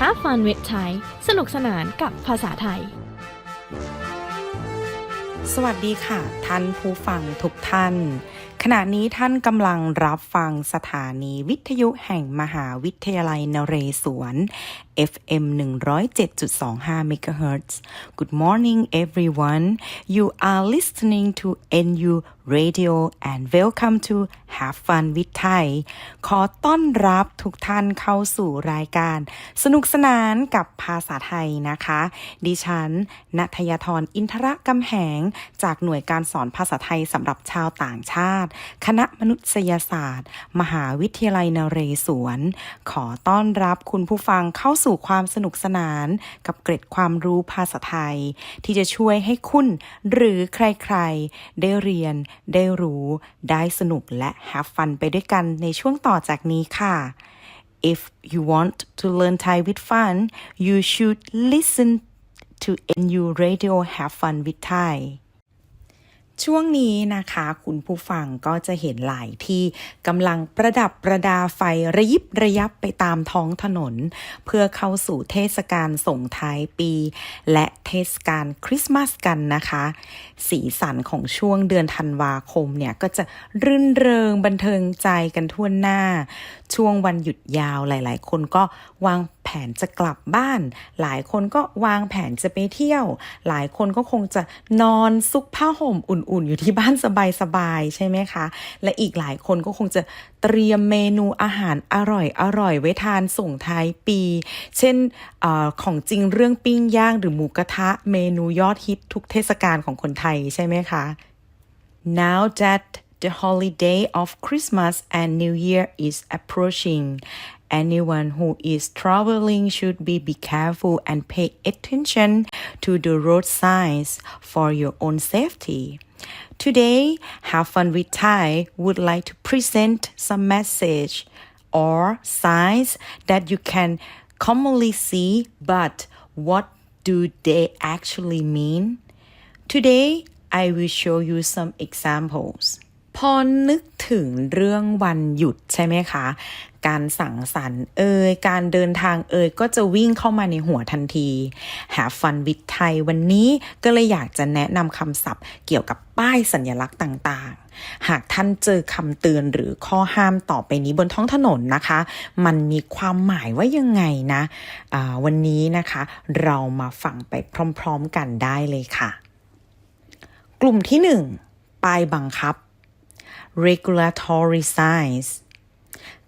Have fun with Thai สนุกสนานกับภาษาไทย สวัสดีค่ะ ท่านผู้ฟังทุกท่าน ขณะนี้ท่านกำลังรับฟังสถานีวิทยุแห่งมหาวิทยาลัยนเรศวร FM 107.25 MHz Good morning everyone you are listening to NU Radio and welcome to Have Fun with Thai ขอต้อนรับทุกท่านเข้าสู่รายการ สนุกสนานกับภาษาไทยนะคะ ดิฉันนัทยาธรอินทรกำแหง จากหน่วยการสอนภาษาไทยสำหรับชาวต่างชาติ คณะมนุษยศาสตร์ มหาวิทยาลัยนเรศวร ขอต้อนรับคุณผู้ฟังเข้าสู่ความสนุกสนาน กับเกร็ดความรู้ภาษาไทย ที่จะช่วยให้คุณหรือใครๆ ได้เรียนได้รู้ ได้สนุกและ have fun ไปด้วยกันในช่วงต่อจากนี้ค่ะ If you want to learn Thai with fun, you should listen to NU Radio Have Fun with Thai ช่วงนี้นะคะ คุณผู้ฟังก็จะเห็นหลายที่กำลังประดับประดาไฟระยิบระยับไปตามท้องถนน เพื่อเข้าสู่เทศกาลส่งท้ายปี และเทศกาลคริสต์มาสกันนะคะ สีสันของช่วงเดือนธันวาคมเนี่ย ก็จะรื่นเริงบันเทิงใจกันทั่วหน้า ช่วงวันหยุดยาวหลาย ๆ คนก็วางแผนจะกลับบ้าน หลายคนก็วางแผนจะไปเที่ยว หลายคนก็คงจะนอนซุกผ้าห่มอุ่นๆ อยู่ที่บ้านสบายๆ ใช่ไหมคะ และอีกหลายคนก็คงจะเตรียมเมนูอาหารอร่อยอร่อยไว้ทานส่งท้ายปี เช่นอของจริงเรื่องปิ้งย่างหรือหมูกระทะเมนูยอดฮิตทุกเทศกาลของคนไทยใช่ไหมคะ Now that the holiday of Christmas and New Year is approaching, anyone who is traveling should be, be careful and pay attention to the road signs for your own safety. Today, Have Fun with Thai would like to present some message or signs that you can commonly see, but what do they actually mean? Today, I will show you some examples. พอนึกถึงเรื่องวันหยุดใช่ไหมคะ การสั่งสรรค์เอ่ยการเดินทางเอ่ยก็จะวิ่งเข้ามาในหัวทันที Have fun with Thai วันนี้ก็เลยอยากจะแนะนำคำศัพท์เกี่ยวกับป้ายสัญลักษณ์ต่างๆ หากท่านเจอคำเตือนหรือข้อห้ามต่อไปนี้บนท้องถนนนะคะ มันมีความหมายว่ายังไงนะะวันนี้นะคะเรามาฟังไปพร้อม ๆกันได้เลยค่ะ กลุ่มที่หนึ่งป้ายบังคับ regulatory signs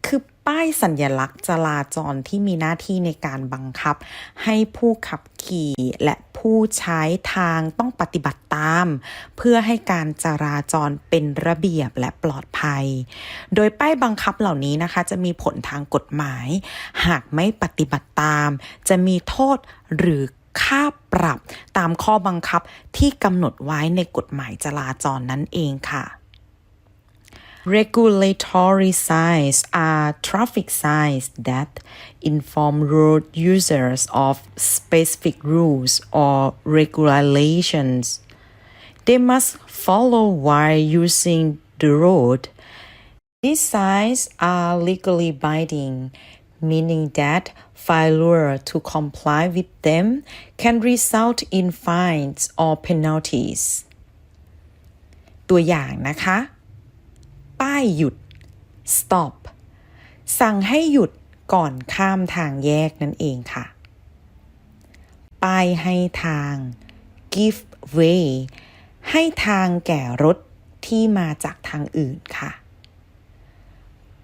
คือป้ายสัญญลักษณ์จราจรที่มีหน้าที่ในการบังคับ ให้ผู้ขับขี่และผู้ใช้ทางต้องปฏิบัติตาม เพื่อให้การจราจรเป็นระเบียบและปลอดภัย โดยป้ายบังคับเหล่านี้นะคะ จะมีผลทางกฎหมาย หากไม่ปฏิบัติตาม จะมีโทษหรือค่าปรับตามข้อบังคับที่กำหนดไว้ในกฎหมายจราจรนั่นเองค่ะ Regulatory signs are traffic signs that inform road users of specific rules or regulations. They must follow while using the road. These signs are legally binding, meaning that failure to comply with them can result in fines or penalties. ตัวอย่างนะคะ ป้ายหยุด stop สั่งให้หยุดก่อนข้ามทางแยกนั่นเองค่ะ ป้ายให้ทาง give way ให้ทางแก่รถที่มาจากทางอื่นค่ะ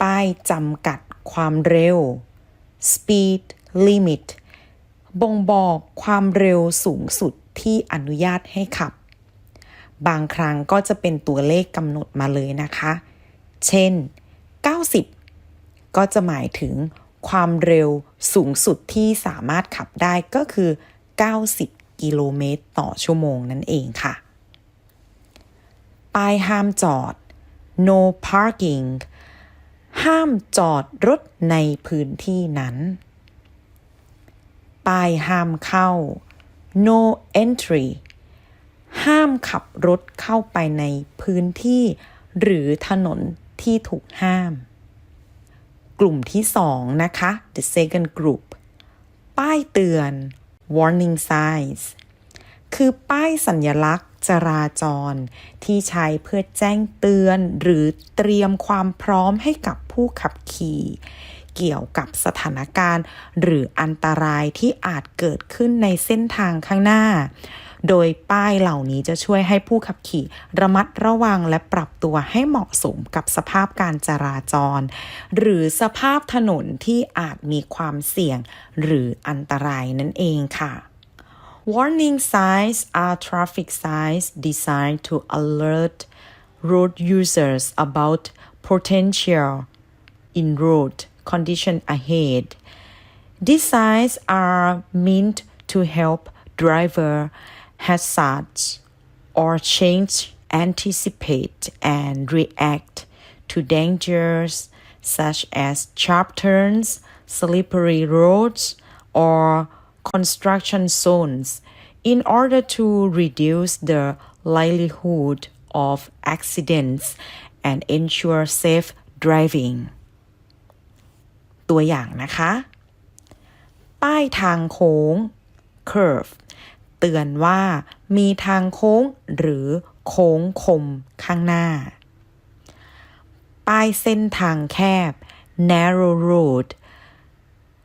ป้ายจำกัดความเร็ว speed limit บ่งบอกความเร็วสูงสุดที่อนุญาตให้ขับ บางครั้งก็จะเป็นตัวเลขกำหนดมาเลยนะคะ เช่น 90 ก็จะหมายถึงความเร็วสูงสุดที่สามารถขับได้ก็คือ 90 กิโลเมตรต่อชั่วโมงนั่นเองค่ะ ป้ายห้ามจอด no parking ห้ามจอดรถในพื้นที่นั้น ป้ายห้ามเข้า no entry ห้ามขับรถเข้าไปในพื้นที่หรือถนน ที่ถูกห้าม กลุ่มที่สองนะคะ the second group ป้ายเตือน warning signs คือป้ายสัญลักษณ์จราจร ที่ใช้เพื่อแจ้งเตือนหรือเตรียมความพร้อมให้กับผู้ขับขี่ เกี่ยวกับสถานการณ์ หรืออันตรายที่อาจเกิดขึ้นในเส้นทางข้างหน้า โดยป้ายเหล่านี้จะช่วยให้ผู้ขับขี่ระมัดระวังและปรับตัวให้เหมาะสมกับสภาพการจราจร หรือสภาพถนนที่อาจมีความเสี่ยงหรืออันตรายนั่นเองค่ะ Warning signs are traffic signs designed to alert road users about potential in-road condition ahead. These signs are meant to help driver hazards or change anticipate and react to dangers such as sharp turns, slippery roads, or construction zones in order to reduce the likelihood of accidents and ensure safe driving ตัวอย่างนะคะ ป้ายทางโค้ง curve เตือนว่ามีทางโค้งหรือโค้งคมข้างหน้า ป้ายเส้นทางแคบ narrow road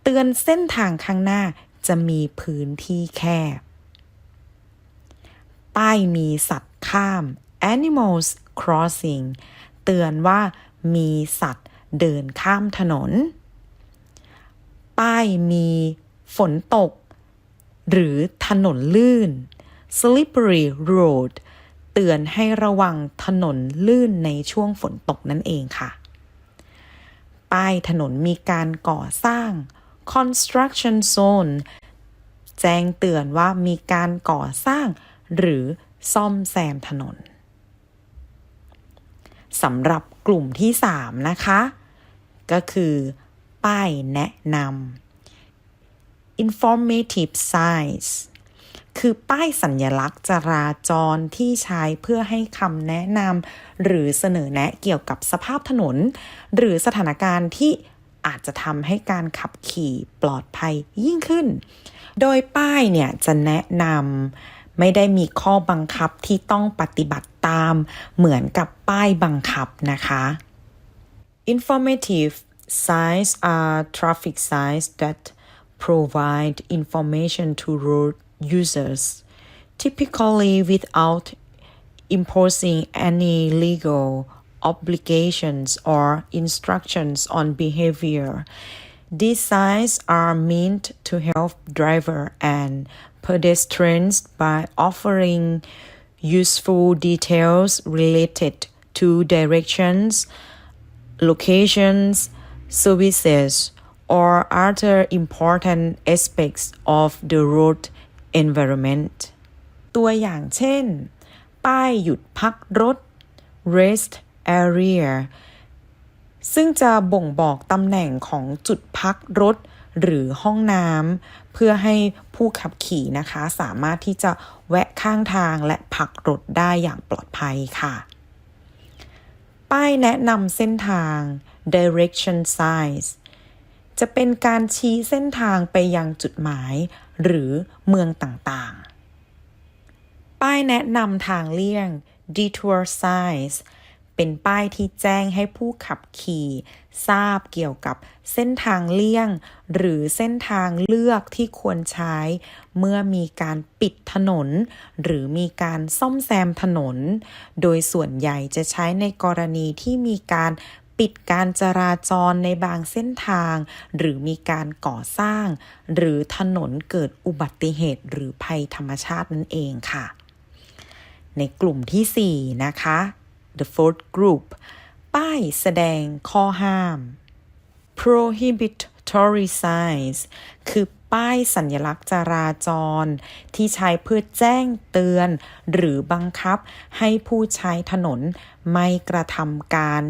เตือนเส้นทางข้างหน้าจะมีพื้นที่แคบ ป้ายมีสัตว์ข้าม animals crossing เตือนว่ามีสัตว์เดินข้ามถนน ป้ายมีฝนตก หรือถนนลื่น slippery road เตือนให้ระวังถนนลื่นในช่วงฝนตกนั่นเองค่ะ ป้ายถนนมีการก่อสร้าง construction zone แจ้งเตือนว่ามีการก่อสร้าง หรือซ่อมแซมถนนสำหรับกลุ่มที่ 3 นะคะ ก็คือ ป้ายแนะนำ informative signs คือป้ายสัญญลักษณ์จราจรที่ใช้เพื่อให้คำแนะนำหรือเสนอแนะเกี่ยวกับสภาพถนน หรือสถานการณ์ที่อาจจะทำให้การขับขี่ปลอดภัยยิ่งขึ้น โดยป้ายเนี่ยจะแนะนำไม่ได้มีข้อบังคับที่ต้องปฏิบัติตามเหมือนกับป้ายบังคับนะคะ Informative signs are traffic signs that provide information to road users, typically without imposing any legal obligations or instructions on behavior. These signs are meant to help driver and pedestrians by offering useful details related to directions, locations, services, or other important aspects of the road environment ตัวอย่างเช่น ป้ายหยุดพักรถ rest area ซึ่งจะบ่งบอกตำแหน่งของจุดพักรถ หรือห้องน้ำเพื่อให้ผู้ขับขี่นะคะ สามารถที่จะแวะข้างทางและพักรถได้อย่างปลอดภัยค่ะ ป้ายแนะนำเส้นทาง direction signs จะเป็นการชี้เส้นทางไปยังจุดหมาย หรือเมืองต่างๆ ป้ายแนะนำทางเลี่ยง detour signs เป็นป้ายที่แจ้งให้ผู้ขับขี่ ทราบเกี่ยวกับเส้นทางเลี่ยง หรือเส้นทางเลือกที่ควรใช้ เมื่อมีการปิดถนน หรือมีการซ่อมแซมถนน โดยส่วนใหญ่จะใช้ในกรณีที่มีการ ปิดการจราจรในบางเส้นทาง หรือมีการก่อสร้าง หรือถนนเกิดอุบัติเหตุหรือภัยธรรมชาตินั่นเองค่ะ ในกลุ่มที่ 4 นะคะ the fourth group ป้ายแสดงข้อห้าม prohibitory signs คือป้ายสัญลักษณ์จราจร ที่ใช้เพื่อแจ้งเตือน หรือบังคับให้ผู้ใช้ถนนไม่กระทำการ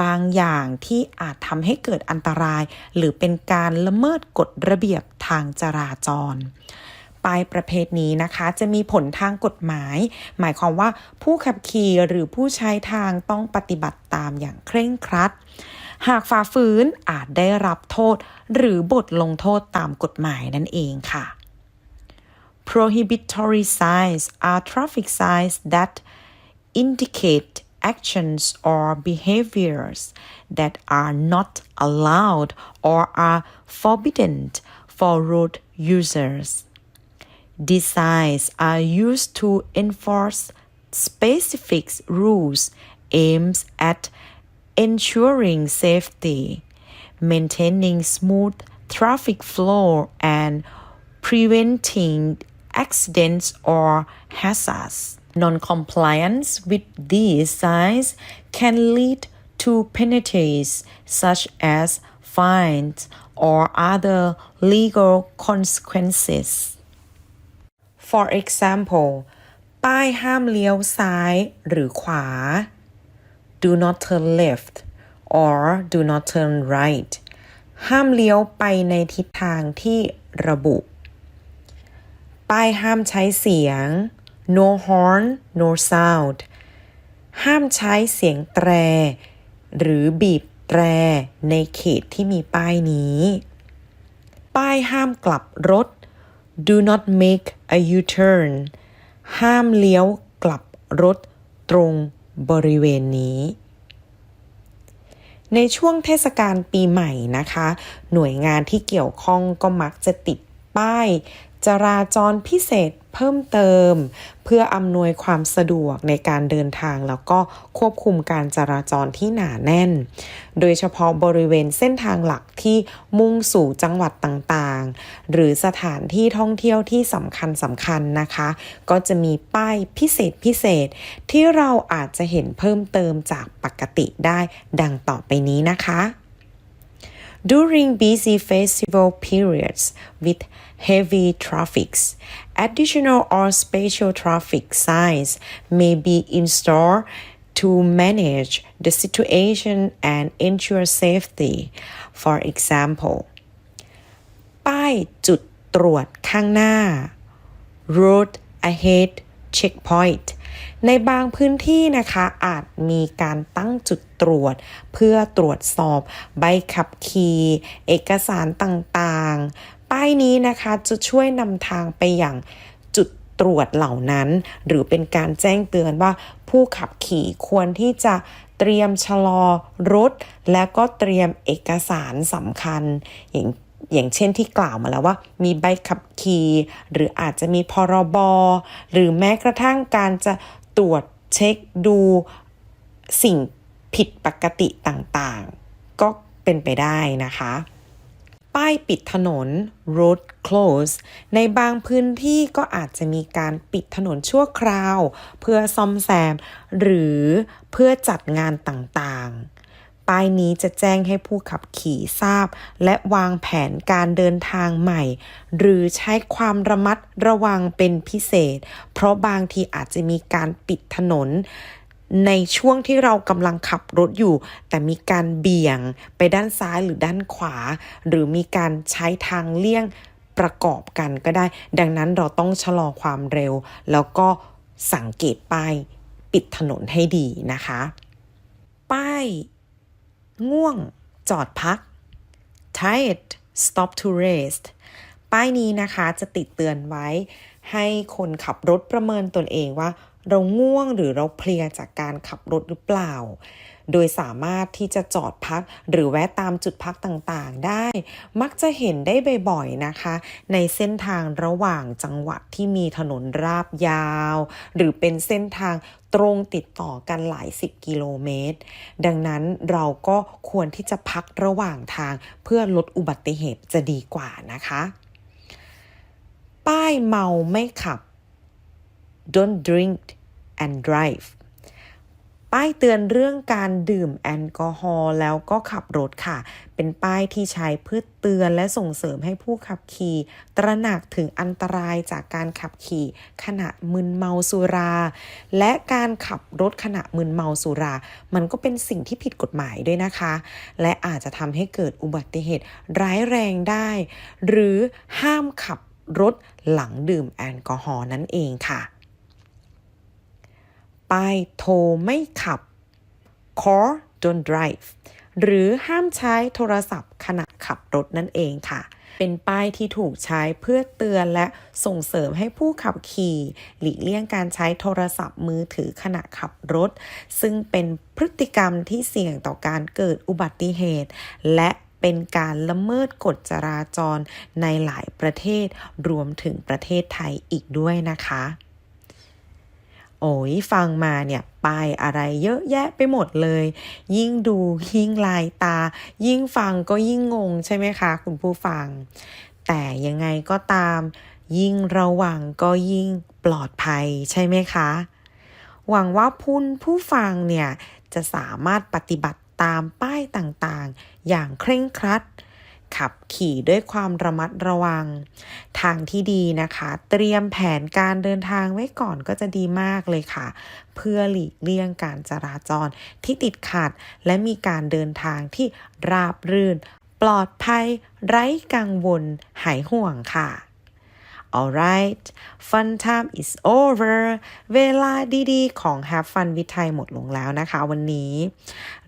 บางอย่างที่อาจทำให้เกิดอันตราย หรือเป็นการละเมิดกฎระเบียบทางจราจรป้ายประเภทนี้นะคะจะมีผลทางกฎหมาย หมายความว่าผู้ขับขี่หรือผู้ใช้ทางต้องปฏิบัติตามอย่างเคร่งครัด หากฝ่าฝืนอาจได้รับโทษ หรือบทลงโทษตามกฎหมายนั่นเองค่ะ Prohibitory signs are traffic signs that indicate actions or behaviors that are not allowed or are forbidden for road users. These signs are used to enforce specific rules aimed at ensuring safety, maintaining smooth traffic flow, and preventing accidents or hazards. Non-compliance with these signs can lead to penalties such as fines or other legal consequences. For example ป้ายห้ามเลี้ยวซ้ายหรือขวา do not turn left or do not turn right ห้ามเลี้ยวไปในทิศทางที่ระบุ ป้ายห้ามใช้เสียง no horn no sound ห้ามใช้เสียงแตร หรือบีบแตรในเขตที่มีป้ายนี้ ป้ายห้ามกลับรถ do not make a U-turn ห้ามเลี้ยวกลับรถตรงบริเวณนี้ ในช่วงเทศกาลปีใหม่นะคะ หน่วยงานที่เกี่ยวข้องก็มักจะติดป้าย จราจรพิเศษเพิ่มเติม เพื่ออำนวยความสะดวกในการเดินทาง แล้วก็ควบคุมการจราจรที่หนาแน่น โดยเฉพาะบริเวณเส้นทางหลักที่มุ่งสู่จังหวัดต่างๆ หรือสถานที่ท่องเที่ยวที่สำคัญสำคัญนะคะ ก็จะมีป้ายพิเศษพิเศษ ที่เราอาจจะเห็นเพิ่มเติมจากปกติได้ดังต่อไปนี้นะคะ During busy festival periods with heavy traffics, additional or special traffic signs may be installed to manage the situation and ensure safety. For example, ป้ายจุดตรวจข้างหน้า road ahead checkpoint ในบางพื้นที่นะคะอาจมีการตั้งจุดตรวจ เพื่อตรวจสอบใบขับขี่เอกสารต่างๆ ป้ายนี้นะคะจะช่วยนำทางไปอย่างจุดตรวจเหล่านั้น หรือเป็นการแจ้งเตือนว่าผู้ขับขี่ควรที่จะเตรียมชะลอรถ และก็เตรียมเอกสารสำคัญอย่าง อย่างเช่นที่กล่าวมาแล้วว่า มีใบขับขี่หรืออาจจะมีพรบหรือแม้กระทั่งการจะตรวจเช็คดูสิ่งผิดปกติต่างๆ ก็เป็นไปได้นะคะ ป้ายปิดถนน road close ในบางพื้นที่ก็อาจจะมีการปิดถนนชั่วคราว เพื่อซ่อมแซม หรือเพื่อจัดงานต่างๆ ป้ายนี้จะแจ้งให้ผู้ขับขี่ทราบ และวางแผนการเดินทางใหม่ หรือใช้ความระมัดระวังเป็นพิเศษ เพราะบางทีอาจจะมีการปิดถนนในช่วงที่เรากำลังขับรถอยู่ แต่มีการเบี่ยงไปด้านซ้ายหรือด้านขวา หรือมีการใช้ทางเลี่ยงประกอบกันก็ได้ ดังนั้นเราต้องชะลอความเร็ว แล้วก็สังเกตป้ายปิดถนนให้ดีนะคะ ป้าย ง่วง จอดพัก tired stop to rest ป้ายนี้นะคะจะติดเตือนไว้ให้คนขับรถประเมินตนเองว่า เราง่วงหรือเราเพลียจากการขับรถหรือเปล่า โดยสามารถที่จะจอดพักหรือแวะตามจุดพักต่างๆ ได้ มักจะเห็นได้บ่อยๆนะคะ ในเส้นทางระหว่างจังหวัดที่มีถนนราบยาว หรือเป็นเส้นทางตรงติดต่อกันหลายสิบกิโลเมตร ดังนั้นเราก็ควรที่จะพักระหว่างทางเพื่อลดอุบัติเหตุจะดีกว่านะคะ ป้ายเมาไม่ขับ don't drink and drive ป้ายเตือนเรื่องการดื่มแอลกอฮอล์แล้วก็ขับรถค่ะ เป็นป้ายที่ใช้เพื่อเตือนและส่งเสริมให้ผู้ขับขี่ ตระหนักถึงอันตรายจากการขับขี่ ขณะมึนเมาสุรา และการขับรถขณะมึนเมาสุรา มันก็เป็นสิ่งที่ผิดกฎหมายด้วยนะคะ และอาจจะทำให้เกิดอุบัติเหตุร้ายแรงได้ หรือห้ามขับรถหลังดื่มแอลกอฮอล์นั่นเองค่ะ ป้ายโทรไม่ขับ car don't drive หรือห้ามใช้โทรศัพท์ขณะขับรถนั่นเองค่ะ เป็นป้ายที่ถูกใช้เพื่อเตือนและส่งเสริมให้ผู้ขับขี่ หลีกเลี่ยงการใช้โทรศัพท์มือถือขณะขับรถ ซึ่งเป็นพฤติกรรมที่เสี่ยงต่อการเกิดอุบัติเหตุ และเป็นการละเมิดกฎจราจรในหลายประเทศ รวมถึงประเทศไทยอีกด้วยนะคะ โอ้ยฟังมาเนี่ยป้ายอะไรเยอะแยะไปหมดเลย ยิ่งดูยิ่งลายตา ยิ่งฟังก็ยิ่งงงใช่ไหมคะ คุณผู้ฟัง แต่ยังไงก็ตาม ยิ่งระวังก็ยิ่งปลอดภัยใช่ไหมคะ หวังว่าพุ่นผู้ฟังเนี่ยจะสามารถปฏิบัติตามป้ายต่างๆ อย่างเคร่งครัด ขับขี่ด้วยความระมัดระวัง ทางที่ดีนะคะ เตรียมแผนการเดินทางไว้ก่อนก็จะดีมากเลยค่ะ เพื่อหลีกเลี่ยงการจราจรที่ติดขัด และมีการเดินทางที่ราบรื่น ปลอดภัย ไร้กังวล หายห่วงค่ะ alright fun time is over เวลาดีๆ ของ Have Fun with Thai หมดลงแล้วนะคะ วันนี้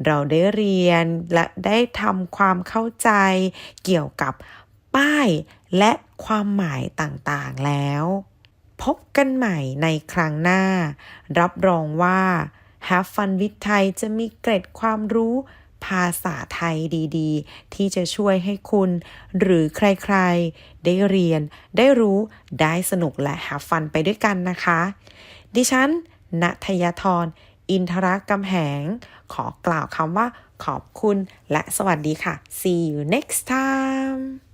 เราได้เรียนและได้ทำความเข้าใจเกี่ยวกับป้ายและความหมายต่างๆแล้ว พบกันใหม่ในครั้งหน้า รับรองว่า Have Fun with Thai จะมีเกร็ดความรู้ ภาษาไทยดีๆ ที่จะช่วยให้คุณ หรือใครๆ ได้เรียน ได้รู้ ได้สนุกและหาฟันไปด้วยกันนะคะ ดิฉันณทยธรอินทรกำแหง ขอกล่าวคำว่าขอบคุณและสวัสดีค่ะ see you next time